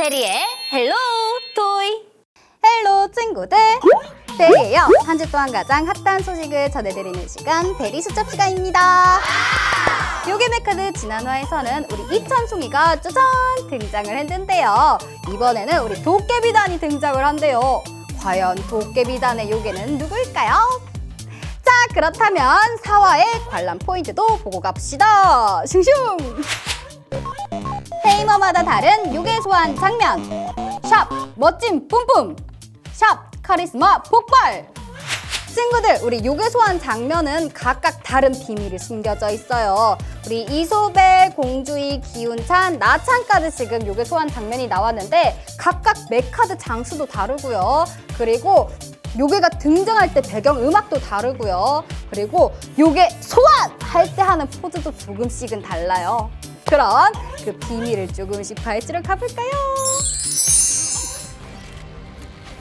베리의 헬로 토이. 헬로 친구들. 베리예요. 한 주 동안 가장 핫한 소식을 전해드리는 시간 베리 수첩 시간입니다. 요괴 메카드 지난화에서는 우리 이찬송이가 짜잔 등장을 했는데요. 이번에는 우리 도깨비단이 등장을 한대요. 과연 도깨비단의 요괴는 누구일까요? 자 그렇다면 사화의 관람 포인트도 보고 갑시다. 슝슝 테이머마다 다른 요괴 소환 장면. 샵 멋진 뿜뿜. 샵 카리스마 폭발. 친구들 우리 요괴 소환 장면은 각각 다른 비밀이 숨겨져 있어요. 우리 이소벨, 공주이, 기운찬, 나찬까지 지금 요괴 소환 장면이 나왔는데 각각 메카드 장수도 다르고요. 그리고 요괴가 등장할 때 배경 음악도 다르고요. 그리고 요괴 소환 할 때 하는 포즈도 조금씩은 달라요 그런 그 비밀을 조금씩 파헤치러 가볼까요?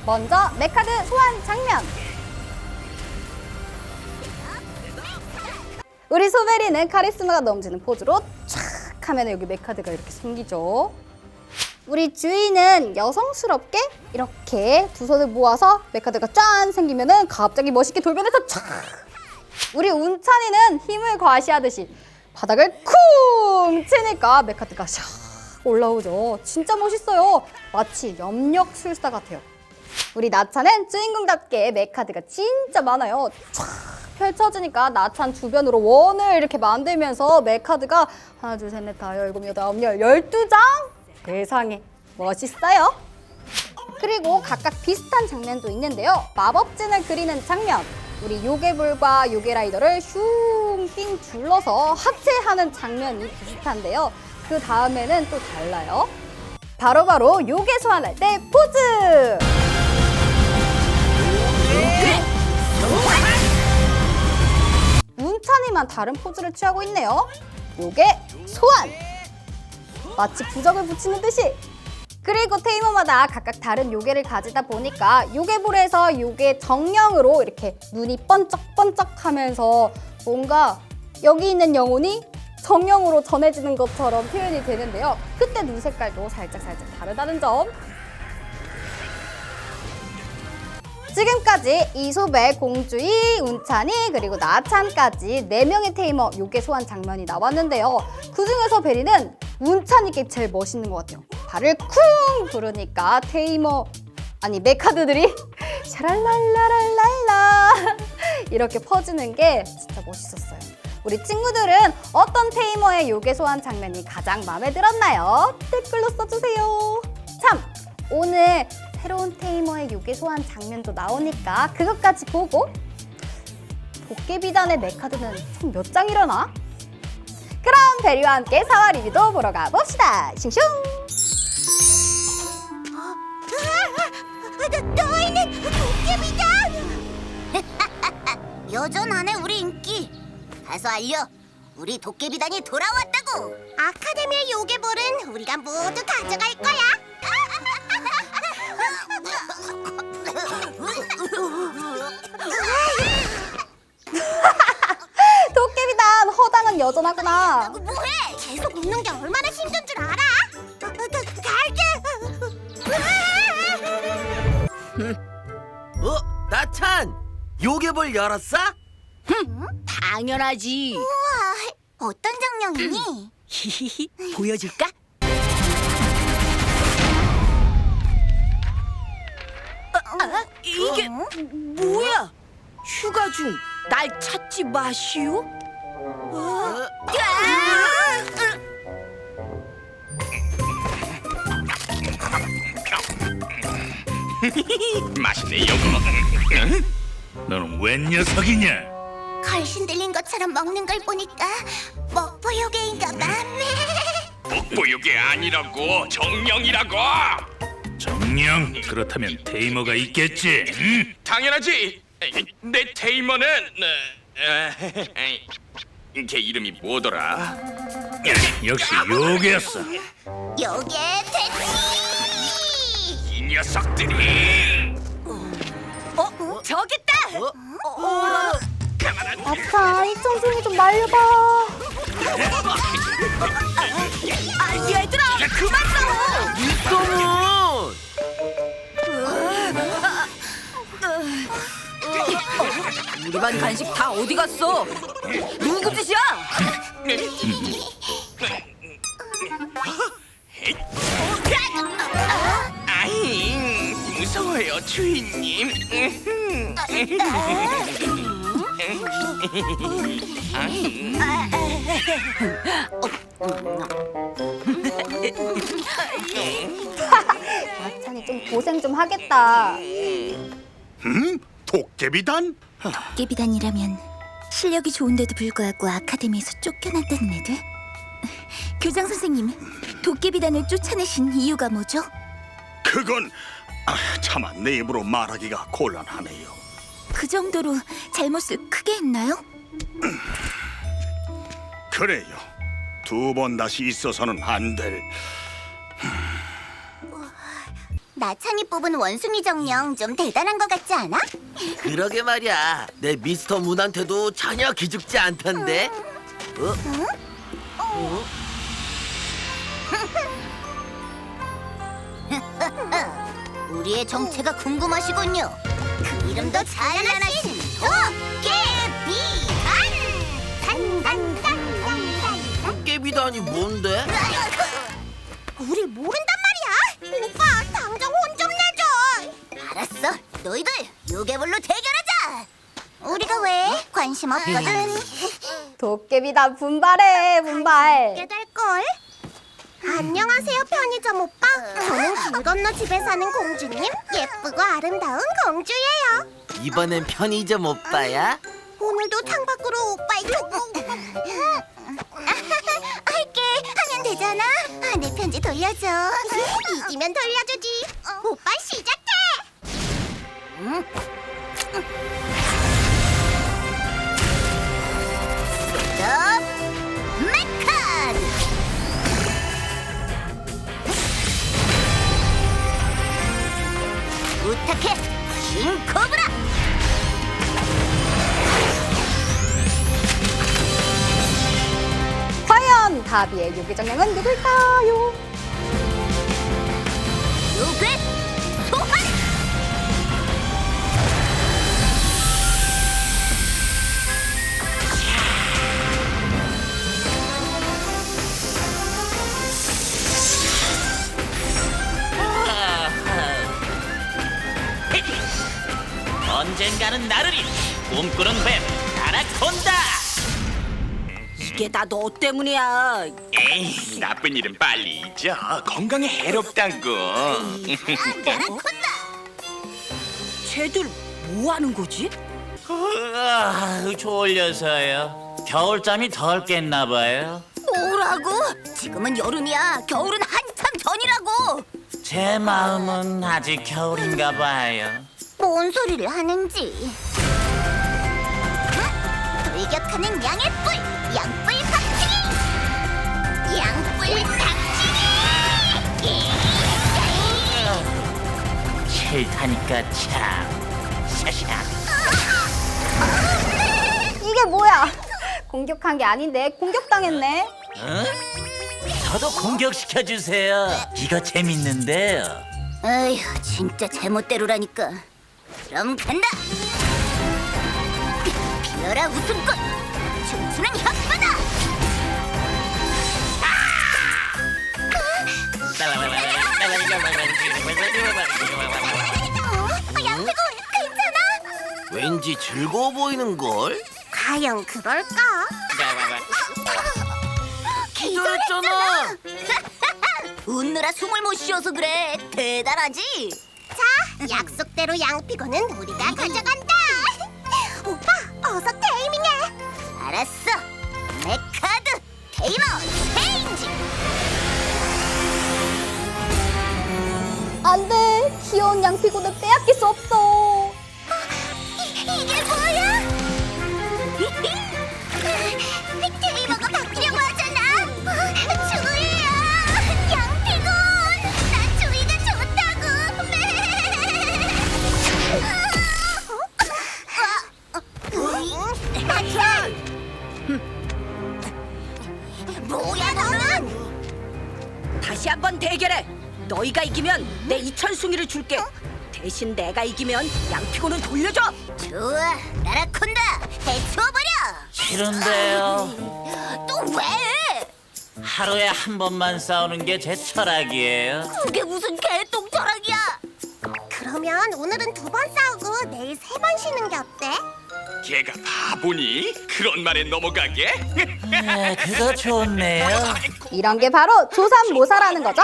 먼저 메카드 소환 장면. 우리 소베리는 카리스마가 넘치는 포즈로 촥 하면 여기 메카드가 이렇게 생기죠. 우리 주인은 여성스럽게 이렇게 두 손을 모아서 메카드가 짠 생기면은 갑자기 멋있게 돌변해서 촥 우리 운찬이는 힘을 과시하듯이 바닥을 쿵 치니까 메카드가 샥 올라오죠. 진짜 멋있어요. 마치 염력 술사 같아요. 우리 나찬은 주인공답게 메카드가 진짜 많아요. 촤 펼쳐지니까 나찬 주변으로 원을 이렇게 만들면서 메카드가 하나, 둘, 셋, 넷, 다, 열, 일곱, 여덟, 아홉, 열, 열두 장? 세상에 멋있어요. 그리고 각각 비슷한 장면도 있는데요. 마법진을 그리는 장면. 우리 요괴불과 요괴라이더를 슝삥 둘러서 합체하는 장면이 비슷한데요. 그 다음에는 또 달라요. 바로바로 요괴 소환할 때 포즈! 문찬이만 다른 포즈를 취하고 있네요. 요게 소환! 마치 부적을 붙이는 듯이! 그리고 테이머마다 각각 다른 요괴를 가지다 보니까 요괴볼에서 요괴 정령으로 이렇게 눈이 번쩍번쩍 하면서 뭔가 여기 있는 영혼이 정령으로 전해지는 것처럼 표현이 되는데요. 그때 눈 색깔도 살짝살짝 다르다는 점. 지금까지 이소벨, 공주이, 운찬이 그리고 나찬까지 네명의 테이머 요괴 소환 장면이 나왔는데요. 그 중에서 베리는 운찬이께 제일 멋있는 것 같아요. 발을 쿵 부르니까 테이머 아니 메카드들이 샤랄랄라랄랄라 이렇게 퍼지는 게 진짜 멋있었어요. 우리 친구들은 어떤 테이머의 요괴 소환 장면이 가장 마음에 들었나요? 댓글로 써주세요. 참 오늘 새로운 테이머의 요괴 소환 장면도 나오니까 그것까지 보고 도깨비단의 메카드는 총 몇 장이려나? 그럼 베리와 함께 사와 리뷰도 보러 가봅시다. 슝슝! 너희는 도깨비다! 여전하네 우리 인기. 가서 알려. 우리 도깨비단이 돌아왔다고. 아카데미의 요괴볼은 우리가 모두 가져갈 거야. 도깨비단 허당은 여전하구나. 뭐해? 계속 웃는 게 얼마나 힘든 줄 알아? 갈게. 어? 나찬! 요괴볼 열었어? 당연하지 우와, 어떤 정령이니? 히히히 보여줄까? 이게 뭐야 휴가 중 날 찾지 마시오 어? 맛있네 요거 응? 너는 웬 녀석이냐 걸신 들린 것처럼 먹는 걸 보니까 먹보 요괴인가 봐. 복보육이 아니라고 정령이라고 정령. 그렇다면 테이머가 있겠지. 응? 당연하지. 내 테이머는 어, 어, 걔 이름이 뭐더라? 역시 요괴였어. 요괴 퇴치! 이 녀석들이. 어? 저기 있다! 아차, 이 청순이 좀 말려봐. 아, 얘들아 그만 싸워 집안 간식 다 어디 갔어? 누구 짓이야? 아이 무서워요 주인님. 마찬이 좀 고생 좀 하겠다. 음? 도깨비단? 도깨비단이라면 실력이 좋은데도 불구하고 아카데미에서 쫓겨났다는 애들? 교장 선생님, 도깨비단을 쫓아내신 이유가 뭐죠? 그건 아, 차마 내 입으로 말하기가 곤란하네요. 그 정도로 잘못을 크게 했나요? 그래요. 두 번 다시 있어서는 안 될. 나찬이 뽑은 원숭이 정령 좀 대단한 것 같지 않아? 그러게 말이야. 내 미스터 문한테도 전혀 기죽지 않던데. 어? 우리의 정체가 궁금하시군요. 그 이름도 찬란하신 도깨비단! 단단단단단 도깨비단이 뭔데? 우릴 모른단 말이야. 오빠 당장 혼 좀 내줘. 알았어. 너희들 요괴볼로 대결하자. 우리가 왜 관심 없거든. 도깨비단 분발해 분발. 될 걸. 안녕하세요 편의점 오빠. 저는 길 건너 집에 사는 공주님. 예쁘고 아름다운 공주예요. 이번엔 편의점 오빠야? 오늘도 창밖으로 오빠의 그 할게 하면 되잖아. 아, 내 편지 돌려줘. 이기면 돌려주지. 오빠 시작 요괴정령은 누굴까요? 요괴 소환! 언젠가는 나르리 꿈꾸는 뱀 아나콘다. 이게 다 너 때문이야. 에이 나쁜 일은 빨리 잊어. 건강에 해롭다고. 나라콘다! 쟤들 뭐 하는 거지? 아, 졸려서요. 겨울잠이 덜 깼나 봐요. 뭐라고? 지금은 여름이야. 겨울은 한참 전이라고. 제 마음은 아직 겨울인가 봐요. 뭔 소리를 하는지. 응? 돌격하는 양의 뿔, 싫다니까 참. 샤샤. 이게 뭐야? 공격한 게 아닌데 공격당했네. 저도 공격시켜 주세요. 이거 재밌는데요. 에휴, 진짜 제멋대로라니까. 그럼 간다. 피어라 웃음꽃, 춤추는 혓 어, 양피군 괜찮아? 왠지 즐거워 보이는 걸? 과연 그럴까? 기절했잖아. 웃느라 숨을 못 쉬어서 그래. 대단하지? 자, 약속대로 양피고는 우리가 가져간다. 오빠, 어서 테이밍해. 알았어. 메카드 테이머 안 돼 귀여운 양피고는 빼앗길 수 없어. 이게 뭐야? 테이머가 바뀌려고 하잖아. 주희야, 양피군, 난 주희가 좋다고. 나찬! 뭐야 너는? 다시 한번 대결해. 너희가 이기면 내 이천숭이를 줄게. 대신 내가 이기면 양피고는 돌려줘. 좋아, 나라콘다, 해치워버려. 싫은데요. 또 왜? 하루에 한 번만 싸우는 게 제 철학이에요. 그게 무슨 개똥 철학이야? 그러면 오늘은 두 번 싸우고 내일 세 번 쉬는 게 어때? 걔가 바보니? 그런 말에 넘어가게? 네, 그거 좋네요. 이런 게 바로 조삼모사라는 거죠.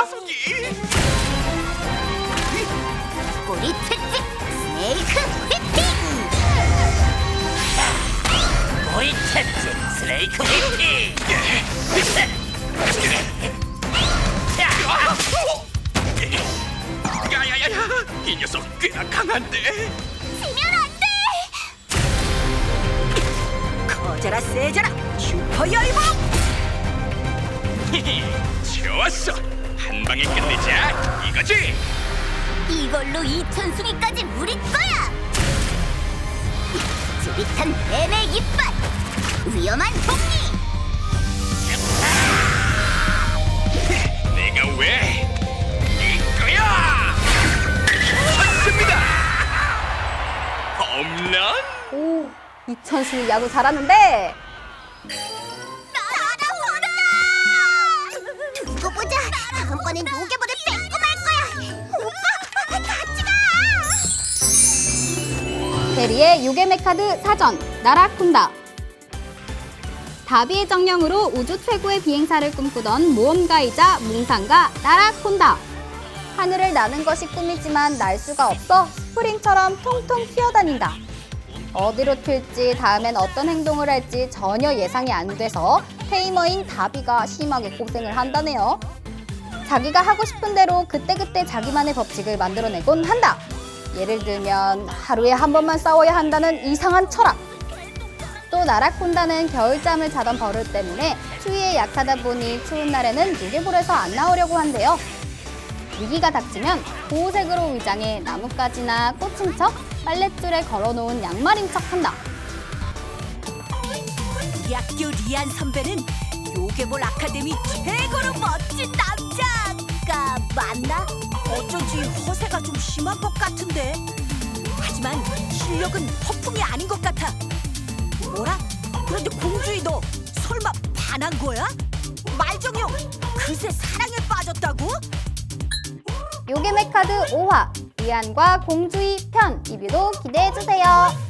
꼬리 채찍, 스네이크 휘핑. 우리 채찍 스레이크 휘핑. 야야야야! 이 녀석 꽤나 강한데? 커져라 세져라 슈퍼 열봉. 좋았어! 한 방에 끝내자! 이거지? 이걸로 이천숭이까지 우리 거야. 찌릿한 뱀의 이빨, 위험한 독리. 이천수 야구 잘하는데 나라보다! 두고 보자. 다음번엔 요괴볼을 뺏고 말 거야. 오빠, 같이 가. 대리의 요괴메 카드 사전 나라쿤다 다비의 정령으로 우주 최고의 비행사를 꿈꾸던 모험가이자 뭉상가 나라콘다 하늘을 나는 것이 꿈이지만 날 수가 없어 스프링처럼 통통 튀어다닌다 어디로 튈지 다음엔 어떤 행동을 할지 전혀 예상이 안 돼서 테이머인 다비가 심하게 고생을 한다네요 자기가 하고 싶은 대로 그때그때 자기만의 법칙을 만들어내곤 한다 예를 들면 하루에 한 번만 싸워야 한다는 이상한 철학. 또 나라콘다는 겨울잠을 자던 버릇 때문에 추위에 약하다 보니 추운 날에는 요괴볼에서 안 나오려고 한대요. 위기가 닥치면 보호색으로 위장해 나뭇가지나 꽃인 척 빨랫줄에 걸어놓은 양말인 척 한다. 우리 학교 리안 선배는 요괴볼 아카데미 최고로 멋진 남자가 맞나? 어쩐지 허세가 좀 심한 것 같은데. 하지만 실력은 허풍이 아닌 것 같아. 뭐라? 그런데 공주이 너 설마 반한 거야? 말정용 그새 사랑에 빠졌다고? 요괴 메카드 5화 리안과 공주의 편 리뷰도 기대해주세요.